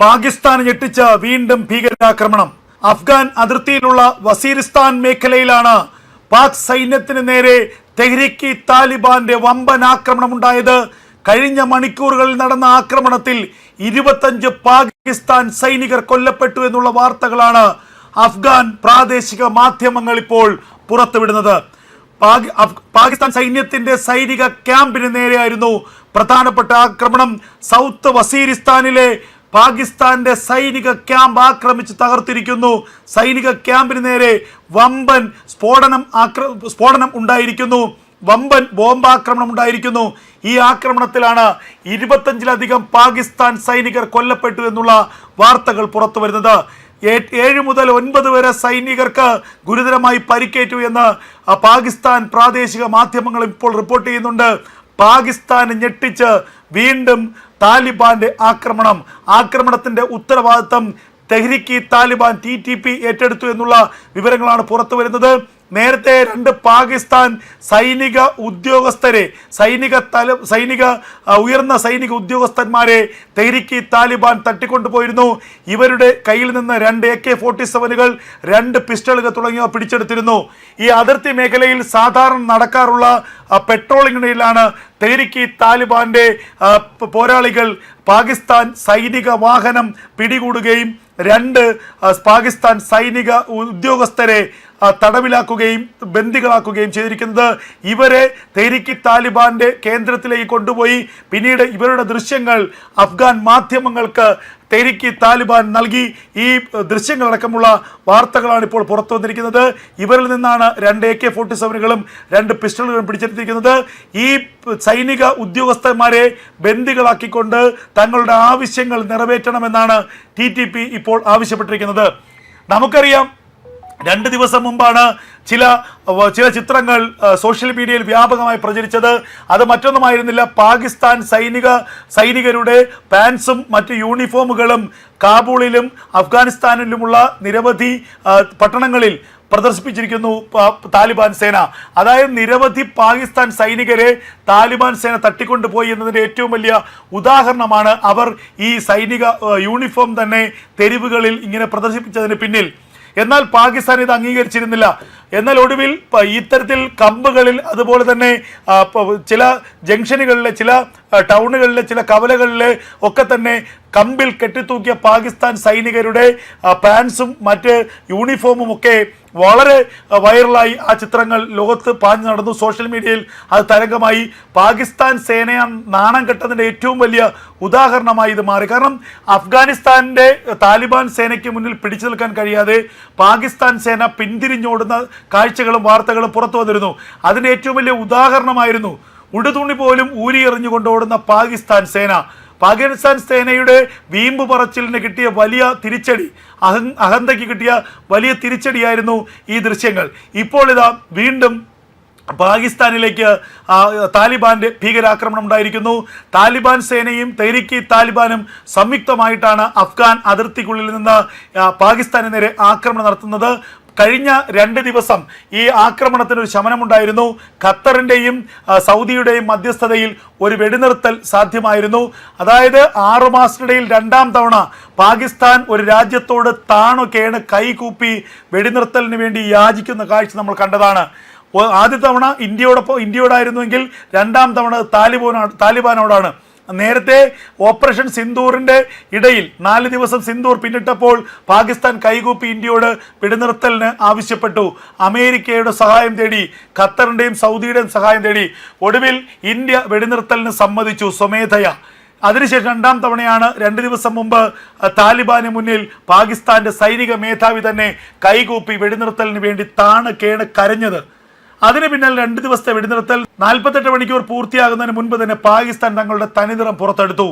പാകിസ്ഥാൻ ഞെട്ടിച്ച വീണ്ടും ഭീകരാക്രമണം. അഫ്ഗാൻ അതിർത്തിയിലുള്ള വസീരിസ്ഥാൻ മേഖലയിലാണ് പാക് സൈന്യത്തിന് നേരെ തെഹ്രിക്കി താലിബാന്റെ വമ്പൻ ആക്രമണം ഉണ്ടായത്. കഴിഞ്ഞ മണിക്കൂറുകളിൽ നടന്ന ആക്രമണത്തിൽ ഇരുപത്തഞ്ച് പാകിസ്ഥാൻ സൈനികർ കൊല്ലപ്പെട്ടു എന്നുള്ള വാർത്തകളാണ് അഫ്ഗാൻ പ്രാദേശിക മാധ്യമങ്ങൾ ഇപ്പോൾ പുറത്തുവിടുന്നത്. പാകിസ്ഥാൻ സൈന്യത്തിന്റെ സൈനിക ക്യാമ്പിന് നേരെയായിരുന്നു പ്രധാനപ്പെട്ട ആക്രമണം. സൗത്ത് വസീരിസ്ഥാനിലെ പാകിസ്ഥാന്റെ സൈനിക ക്യാമ്പ് ആക്രമിച്ച് തകർത്തിരിക്കുന്നു. സൈനിക ക്യാമ്പിന് നേരെ വമ്പൻ സ്ഫോടനം ആക്ര സ്ഫോടനം ഉണ്ടായിരിക്കുന്നു. വമ്പൻ ബോംബാക്രമണം ഉണ്ടായിരിക്കുന്നു. ഈ ആക്രമണത്തിലാണ് ഇരുപത്തഞ്ചിലധികം പാകിസ്ഥാൻ സൈനികർ കൊല്ലപ്പെട്ടു എന്നുള്ള വാർത്തകൾ പുറത്തു വരുന്നത്. ഏഴ് മുതൽ ഒൻപത് വരെ സൈനികർക്ക് ഗുരുതരമായി പരിക്കേറ്റു എന്ന് പാകിസ്ഥാൻ പ്രാദേശിക മാധ്യമങ്ങൾ ഇപ്പോൾ റിപ്പോർട്ട് ചെയ്യുന്നുണ്ട്. പാകിസ്ഥാൻ ഞെട്ടിച്ച് വീണ്ടും താലിബാന്റെ ആക്രമണം ആക്രമണത്തിന്റെ ഉത്തരവാദിത്തം Tehrik Taliban T T P ഏറ്റെടുത്തു എന്നുള്ള വിവരങ്ങളാണ് പുറത്തു വരുന്നത് നേരത്തെ രണ്ട് പാകിസ്ഥാൻ സൈനിക ഉദ്യോഗസ്ഥരെ സൈനിക തല സൈനിക ഉയർന്ന സൈനിക ഉദ്യോഗസ്ഥന്മാരെ തെഹ്രിക്ക് താലിബാൻ തട്ടിക്കൊണ്ടുപോയിരുന്നു. ഇവരുടെ കയ്യിൽ നിന്ന് രണ്ട് എ കെ ഫോർട്ടി സെവനുകൾ രണ്ട് പിസ്റ്റളുകൾ തുടങ്ങിയവ പിടിച്ചെടുത്തിരുന്നു. ഈ അതിർത്തി മേഖലയിൽ സാധാരണ നടക്കാറുള്ള പെട്രോളിങ്ങിനിടയിലാണ് തെഹ്രിക്ക് താലിബാന്റെ പോരാളികൾ പാകിസ്ഥാൻ സൈനിക വാഹനം പിടികൂടുകയും രണ്ട് പാകിസ്ഥാൻ സൈനിക ഉദ്യോഗസ്ഥരെ തടവിലാക്കുകയും ബന്ദികളാക്കുകയും ചെയ്തിരിക്കുന്നത്. ഇവരെ തെരിക്കി താലിബാന്റെ കേന്ദ്രത്തിലേക്ക് കൊണ്ടുപോയി. പിന്നീട് ഇവരുടെ ദൃശ്യങ്ങൾ അഫ്ഗാൻ മാധ്യമങ്ങൾക്ക് തെഹ്രിക്ക് താലിബാൻ നൽകി. ഈ ദൃശ്യങ്ങളടക്കമുള്ള വാർത്തകളാണ് ഇപ്പോൾ പുറത്തു വന്നിരിക്കുന്നത്. ഇവരിൽ നിന്നാണ് രണ്ട് എ കെ ഫോർട്ടി സെവനുകളും രണ്ട് പിസ്റ്റളുകളും പിടിച്ചെടുത്തിരിക്കുന്നത്. ഈ സൈനിക ഉദ്യോഗസ്ഥന്മാരെ ബന്ദികളാക്കിക്കൊണ്ട് തങ്ങളുടെ ആവശ്യങ്ങൾ നിറവേറ്റണമെന്നാണ് ടി ഇപ്പോൾ ആവശ്യപ്പെട്ടിരിക്കുന്നത്. നമുക്കറിയാം രണ്ട് ദിവസം മുമ്പാണ് ചില ചില ചിത്രങ്ങൾ സോഷ്യൽ മീഡിയയിൽ വ്യാപകമായി പ്രചരിച്ചത്. അത് മറ്റൊന്നുമായിരുന്നില്ല. പാകിസ്ഥാൻ സൈനിക സൈനികരുടെ പാൻസും മറ്റ് യൂണിഫോമുകളും കാബൂളിലും അഫ്ഗാനിസ്ഥാനിലുമുള്ള നിരവധി പട്ടണങ്ങളിൽ പ്രദർശിപ്പിച്ചിരിക്കുന്നു താലിബാൻ സേന. അതായത് നിരവധി പാകിസ്ഥാൻ സൈനികരെ താലിബാൻ സേന തട്ടിക്കൊണ്ടുപോയി എന്നതിന്റെ ഏറ്റവും വലിയ ഉദാഹരണമാണ് അവർ ഈ സൈനിക യൂണിഫോം തന്നെ തെരുവുകളിൽ ഇങ്ങനെ പ്രദർശിപ്പിച്ചതിന് പിന്നിൽ. എന്നാൽ പാകിസ്ഥാൻ ഇത് അംഗീകരിച്ചിരുന്നില്ല. എന്നാൽ ഒടുവിൽ ഇത്തരത്തിൽ കമ്പുകളിൽ അതുപോലെ തന്നെ ചില ജംഗ്ഷനുകളിലെ ചില ടൗണുകളിലെ ചില കവലകളിലെ ഒക്കെ തന്നെ കമ്പിൽ കെട്ടിത്തൂക്കിയ പാകിസ്ഥാൻ സൈനികരുടെ പാൻസും മറ്റ് യൂണിഫോമും ഒക്കെ വളരെ വൈറലായി ആ ചിത്രങ്ങൾ ലോകത്ത് പാഞ്ഞു നടന്നു. സോഷ്യൽ മീഡിയയിൽ അത് തരംഗമായി. പാകിസ്ഥാൻ സേനയെ നാണം കെട്ടതിന്റെ ഏറ്റവും വലിയ ഉദാഹരണമായി ഇത് മാറി. കാരണം അഫ്ഗാനിസ്ഥാന്റെ താലിബാൻ സേനയ്ക്ക് മുന്നിൽ പിടിച്ചു നിൽക്കാൻ കഴിയാതെ പാകിസ്ഥാൻ സേന പിന്തിരിഞ്ഞോടുന്ന കാഴ്ചകളും വാർത്തകളും പുറത്തു വന്നിരുന്നു. അതിന് ഏറ്റവും വലിയ ഉദാഹരണമായിരുന്നു ഉടുതുണി പോലും ഊരിയെറിഞ്ഞുകൊണ്ടോടുന്ന പാകിസ്ഥാൻ സേന. പാകിസ്ഥാൻ സേനയുടെ വീമ്പ് പറച്ചിലിന് കിട്ടിയ വലിയ തിരിച്ചടി അഹ അഹന്തയ്ക്ക് കിട്ടിയ വലിയ തിരിച്ചടിയായിരുന്നു ഈ ദൃശ്യങ്ങൾ. ഇപ്പോൾ ഇതാ വീണ്ടും പാകിസ്ഥാനിലേക്ക് താലിബാന്റെ ഭീകരാക്രമണം ഉണ്ടായിരിക്കുന്നു. താലിബാൻ സേനയും തെരിക്ക് താലിബാനും സംയുക്തമായിട്ടാണ് അഫ്ഗാൻ അതിർത്തിക്കുള്ളിൽ നിന്ന് പാകിസ്ഥാനെതിരെ ആക്രമണം നടത്തുന്നത്. കഴിഞ്ഞ രണ്ട് ദിവസം ഈ ആക്രമണത്തിന് ഒരു ശമനമുണ്ടായിരുന്നു. ഖത്തറിന്റെയും സൗദിയുടെയും മധ്യസ്ഥതയിൽ ഒരു വെടിനിർത്തൽ സാധ്യമായിരുന്നു. അതായത് ആറു മാസത്തിനിടയിൽ രണ്ടാം തവണ പാകിസ്ഥാൻ ഒരു രാജ്യത്തോട് താണുകേണ് കൈകൂപ്പി വെടിനിർത്തലിന് വേണ്ടി യാചിക്കുന്ന കാഴ്ച നമ്മൾ കണ്ടതാണ്. ആദ്യ തവണ ഇന്ത്യയോടൊപ്പം ഇന്ത്യയോടായിരുന്നുവെങ്കിൽ രണ്ടാം തവണ താലിബാനോട് താലിബാനോടാണ് നേരത്തെ ഓപ്പറേഷൻ സിന്ദൂറിന്റെ ഇടയിൽ നാല് ദിവസം സിന്ദൂർ പിന്നിട്ടപ്പോൾ പാകിസ്ഥാൻ കൈകൂപ്പി ഇന്ത്യയോട് പിടിനിർത്തലിന് ആവശ്യപ്പെട്ടു. അമേരിക്കയുടെ സഹായം തേടി ഖത്തറിന്റെയും സൗദിയുടെയും സഹായം തേടി ഒടുവിൽ ഇന്ത്യ വെടിനിർത്തലിന് സമ്മതിച്ചു സ്വമേധയ. അതിനുശേഷം രണ്ടാം തവണയാണ് രണ്ട് ദിവസം മുമ്പ് താലിബാന് മുന്നിൽ പാകിസ്ഥാന്റെ സൈനിക മേധാവി തന്നെ കൈകൂപ്പി വെടിനിർത്തലിന് വേണ്ടി താണ് കേണ് കരഞ്ഞത്. അതിന് പിന്നിൽ രണ്ട് ദിവസത്തെ വെടിനിർത്തൽ നാൽപ്പത്തെട്ട് മണിക്കൂർ പൂർത്തിയാകുന്നതിന് മുൻപ് തന്നെ പാകിസ്ഥാൻ തങ്ങളുടെ തനിനിറം പുറത്തെടുത്തു.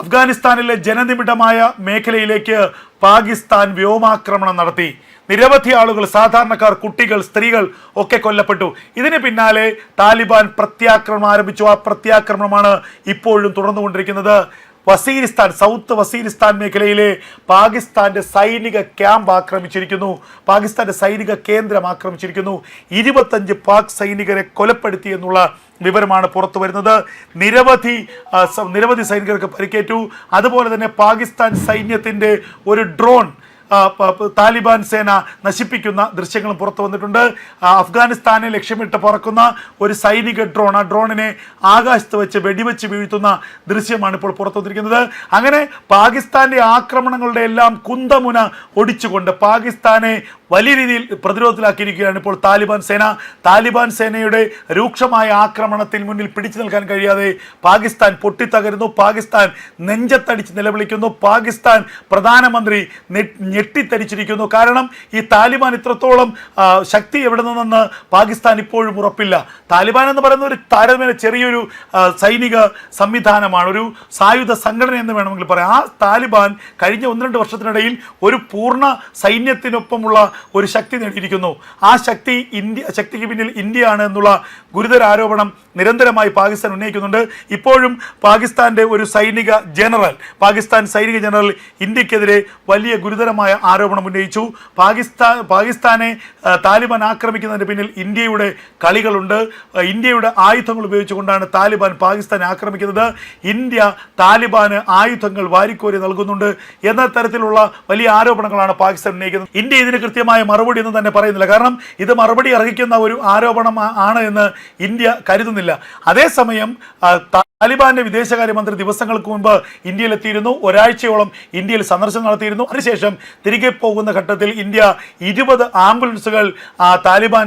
അഫ്ഗാനിസ്ഥാനിലെ ജനനിബിഡമായ മേഖലയിലേക്ക് പാകിസ്ഥാൻ വ്യോമാക്രമണം നടത്തി. നിരവധി ആളുകൾ സാധാരണക്കാർ കുട്ടികൾ സ്ത്രീകൾ ഒക്കെ കൊല്ലപ്പെട്ടു. ഇതിന് പിന്നാലെ താലിബാൻ പ്രത്യാക്രമണം ആരംഭിച്ചു. ആ പ്രത്യാക്രമണമാണ് ഇപ്പോഴും തുടർന്നുകൊണ്ടിരിക്കുന്നത്. വസീരിസ്ഥാൻ സൗത്ത് വസീരിസ്ഥാൻ മേഖലയിലെ പാകിസ്ഥാന്റെ സൈനിക ക്യാമ്പ് ആക്രമിച്ചിരിക്കുന്നു. പാകിസ്ഥാന്റെ സൈനിക കേന്ദ്രം ആക്രമിച്ചിരിക്കുന്നു. ഇരുപത്തഞ്ച് പാക് സൈനികരെ കൊലപ്പെടുത്തി എന്നുള്ള വിവരമാണ് പുറത്തു വരുന്നത്. നിരവധി നിരവധി സൈനികർക്ക് പരിക്കേറ്റു. അതുപോലെ തന്നെ പാകിസ്ഥാൻ സൈന്യത്തിന്റെ ഒരു ഡ്രോൺ താലിബാൻ സേന നശിപ്പിക്കുന്ന ദൃശ്യങ്ങൾ പുറത്തു വന്നിട്ടുണ്ട്. അഫ്ഗാനിസ്ഥാനെ ലക്ഷ്യമിട്ട് പറക്കുന്ന ഒരു സൈനിക ഡ്രോൺ ആ ഡ്രോണിനെ ആകാശത്ത് വെച്ച് വെടിവെച്ച് വീഴ്ത്തുന്ന ദൃശ്യമാണ് ഇപ്പോൾ പുറത്തു വന്നിരിക്കുന്നത്. അങ്ങനെ പാകിസ്ഥാന്റെ ആക്രമണങ്ങളുടെ എല്ലാം കുന്തമുന ഒടിച്ചുകൊണ്ട് പാകിസ്ഥാനെ വലിയ രീതിയിൽ പ്രതിരോധത്തിലാക്കിയിരിക്കുകയാണ് ഇപ്പോൾ താലിബാൻ സേന. താലിബാൻ സേനയുടെ രൂക്ഷമായ ആക്രമണത്തിൽ മുന്നിൽ പിടിച്ചു നിൽക്കാൻ കഴിയാതെ പാകിസ്ഥാൻ പൊട്ടിത്തകരുന്നു. പാകിസ്ഥാൻ നെഞ്ചത്തടിച്ച് നിലവിളിക്കുന്നു. പാകിസ്ഥാൻ പ്രധാനമന്ത്രി ഞെട്ടിത്തരിച്ചിരിക്കുന്നു. കാരണം ഈ താലിബാൻ ഇത്രത്തോളം ശക്തി എവിടെ നിന്നെന്ന് പാകിസ്ഥാൻ ഇപ്പോഴും ഉറപ്പില്ല. താലിബാൻ എന്ന് പറയുന്ന ഒരു താരതമ്യേന ചെറിയൊരു സൈനിക സംവിധാനമാണ്. ഒരു സായുധ സംഘടന എന്ന് വേണമെങ്കിൽ പറയാം. ആ താലിബാൻ കഴിഞ്ഞ ഒന്ന് രണ്ട് വർഷത്തിനിടയിൽ ഒരു പൂർണ സൈന്യത്തിനൊപ്പമുള്ള ഒരു ശക്തി നേടിയിരിക്കുന്നു. ആ ശക്തി ഇന്ത്യ ശക്തിക്ക് പിന്നിൽ ഇന്ത്യയാണ് എന്നുള്ള ഗുരുതര ആരോപണം നിരന്തരമായി പാകിസ്ഥാൻ ഉന്നയിക്കുന്നുണ്ട്. ഇപ്പോഴും പാകിസ്ഥാന്റെ ഒരു സൈനിക ജനറൽ പാകിസ്ഥാൻ സൈനിക ജനറൽ ഇന്ത്യക്കെതിരെ വലിയ ഗുരുതരമായ ആരോപണം ഉന്നയിച്ചു. പാകിസ്ഥാൻ പാകിസ്ഥാനെ താലിബാൻ ആക്രമിക്കുന്നതിന് പിന്നിൽ ഇന്ത്യയുടെ കളികളുണ്ട്. ഇന്ത്യയുടെ ആയുധങ്ങൾ ഉപയോഗിച്ചുകൊണ്ടാണ് താലിബാൻ പാകിസ്ഥാനെ ആക്രമിക്കുന്നത്. ഇന്ത്യ താലിബാന് ആയുധങ്ങൾ വാരിക്കോരി നൽകുന്നുണ്ട് എന്ന തരത്തിലുള്ള വലിയ ആരോപണങ്ങളാണ് പാകിസ്ഥാൻ ഉന്നയിക്കുന്നത്. ഇന്ത്യ ഇതിന് കൃത്യമായ മറുപടി എന്ന് തന്നെ പറയുന്നില്ല. കാരണം ഇത് മറുപടി അർഹിക്കുന്ന ഒരു ആരോപണം ആണ് എന്ന് ഇന്ത്യ കരുതുന്നില്ല. അതേസമയം താലിബാന്റെ വിദേശകാര്യമന്ത്രി ദിവസങ്ങൾക്ക് മുൻപ് ഇന്ത്യയിലെത്തിയിരുന്നു. ഒരാഴ്ചയോളം ഇന്ത്യയിൽ സന്ദർശനം നടത്തിയിരുന്നു. അതിനുശേഷം തിരികെ പോകുന്ന ഘട്ടത്തിൽ ഇന്ത്യ ഇരുപത് ആംബുലൻസുകൾ താലിബാൻ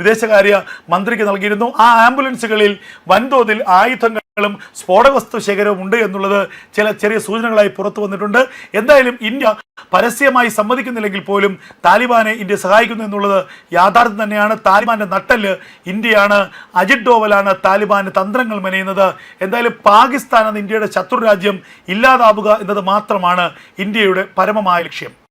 വിദേശകാര്യ മന്ത്രിക്ക് നൽകിയിരുന്നു. ആ ആംബുലൻസുകളിൽ വൻതോതിൽ ആയുധങ്ങൾ ും സ്ഫോടകവസ്തു ശേഖരവും ഉണ്ട് എന്നുള്ളത് ചില ചെറിയ സൂചനകളായി പുറത്തു വന്നിട്ടുണ്ട്. എന്തായാലും ഇന്ത്യ പരസ്യമായി സമ്മതിക്കുന്നില്ലെങ്കിൽ പോലും താലിബാനെ ഇന്ത്യ സഹായിക്കുന്നു എന്നുള്ളത് യാഥാർത്ഥ്യം തന്നെയാണ്. താലിബാന്റെ നട്ടൽ ഇന്ത്യയാണ്. അജിത് ഡോവലാണ് താലിബാന് തന്ത്രങ്ങൾ മെനയുന്നത്. എന്തായാലും പാകിസ്ഥാൻ എന്ന ഇന്ത്യയുടെ ശത്രു രാജ്യം ഇല്ലാതാവുക എന്നത് മാത്രമാണ് ഇന്ത്യയുടെ പരമമായ ലക്ഷ്യം.